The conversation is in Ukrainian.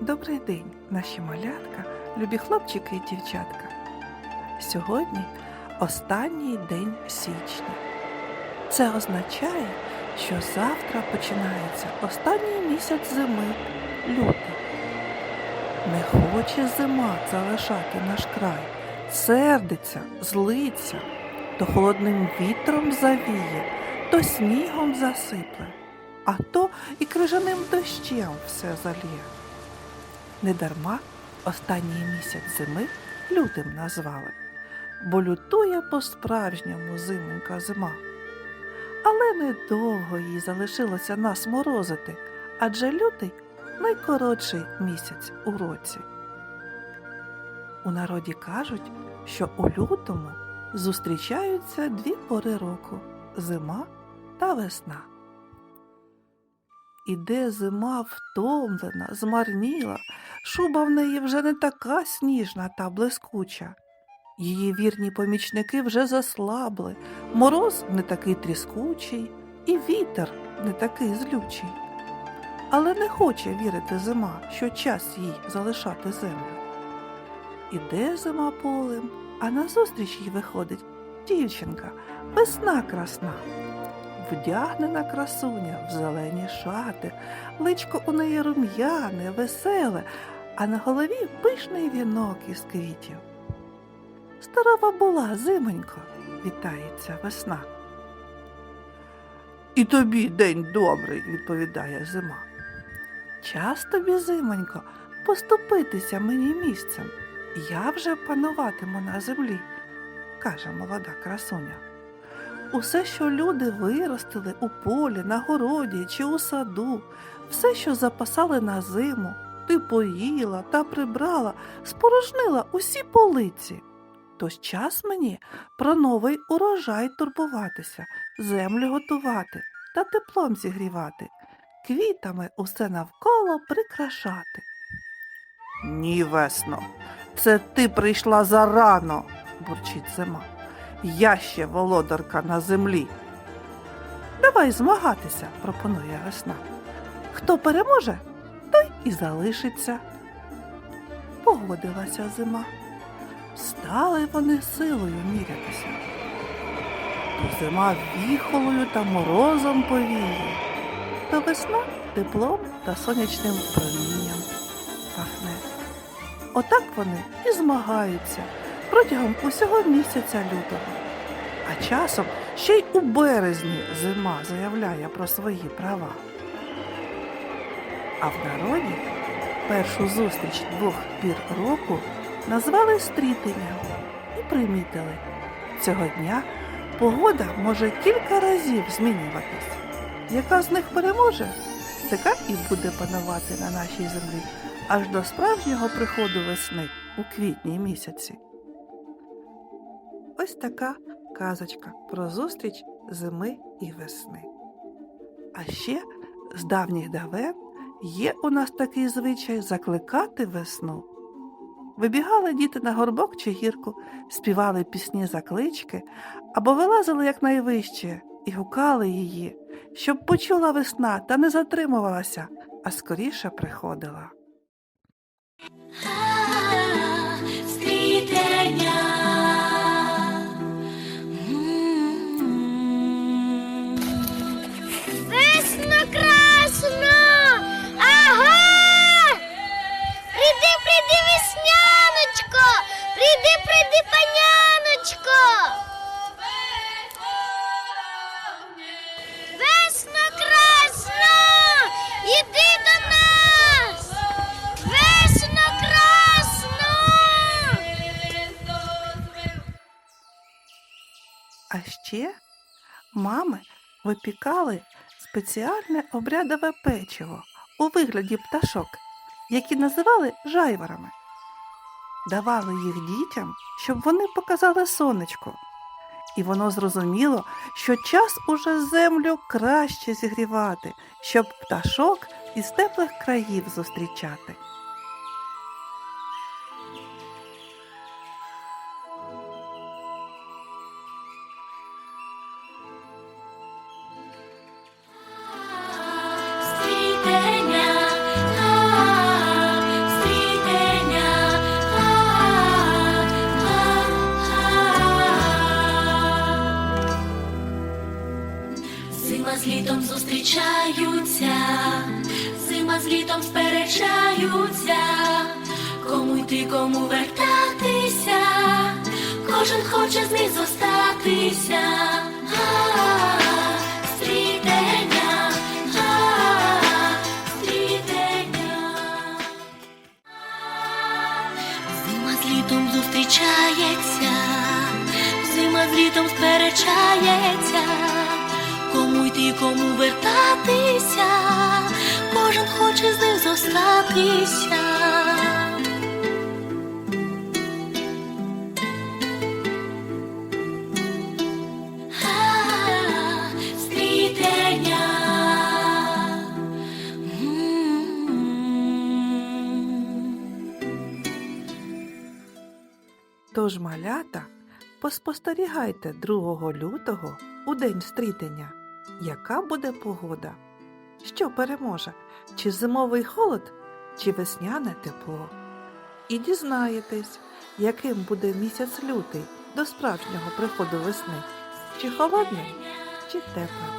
Добрий день, наші малятка, любі хлопчики і дівчатка. Сьогодні останній день січня. Це означає, що завтра починається останній місяць зими лютий. Не хоче зима залишати наш край, сердиться, злиться, то холодним вітром завіє, то снігом засипле, а то і крижаним дощем все залє. Недарма останній місяць зими лютим назвали, бо лютує по-справжньому зимонька зима. Але недовго їй залишилося нас морозити, адже лютий найкоротший місяць у році. У народі кажуть, що у лютому зустрічаються дві пори року зима та весна. Іде зима втомлена, змарніла, шуба в неї вже не така сніжна та блискуча. Її вірні помічники вже заслабли, мороз не такий тріскучий, і вітер не такий злючий. Але не хоче вірити зима, що час їй залишати землю. Іде зима полем, а назустріч їй виходить дівчинка, весна красна. Вдягнена красуня в зелені шати, личко у неї рум'яне, веселе, а на голові пишний вінок із квітів. Здорова була, зимонько, вітається весна. І тобі день добрий, відповідає зима. Час тобі, зимонько, поступитися мені місцем. Я вже пануватиму на землі, каже молода красуня. Усе, що люди виростили у полі, на городі чи у саду, все, що запасали на зиму, ти поїла та прибрала, спорожнила усі полиці. Тож час мені про новий урожай турбуватися, землю готувати та теплом зігрівати, квітами усе навколо прикрашати. Ні, весно, це ти прийшла зарано, бурчить зима. Я ще володарка на землі. Давай змагатися, пропонує весна. Хто переможе, той і залишиться. Погодилася зима. Стали вони силою мірятися. То зима віхолою та морозом повіє, то весна теплом та сонячним промінням пахне. Отак вони і змагаються протягом усього місяця лютого. А часом ще й у березні зима заявляє про свої права. А в народі першу зустріч двох пір року назвали стрітенням і примітили. Цього дня погода може кілька разів змінюватись. Яка з них переможе, така і буде панувати на нашій землі аж до справжнього приходу весни у квітні місяці. Ось така казочка про зустріч зими і весни. А ще з давніх давен є у нас такий звичай закликати весну. Вибігали діти на горбок чи гірку, співали пісні заклички або вилазили якнайвище і гукали її, щоб почула весна та не затримувалася, а скоріше приходила. А ще мами випікали спеціальне обрядове печиво у вигляді пташок, які називали жайворами. Давали їх дітям, щоб вони показали сонечко. І воно зрозуміло, що час уже землю краще зігрівати, щоб пташок із теплих країв зустрічати. Зима з літом зустрічаються, зима з літом сперечаються, кому йти, кому вертатися, кожен хоче з них зостатися. Літом зустрічається, зима з літом сперечається кому йти, кому вертатися, кожен хоче з них зостатися. Тож, малята, поспостерігайте 2 лютого у день стрітення. Яка буде погода? Що переможе? Чи зимовий холод, чи весняне тепло? І дізнаєтесь, яким буде місяць лютий до справжнього приходу весни, чи холодним, чи теплим.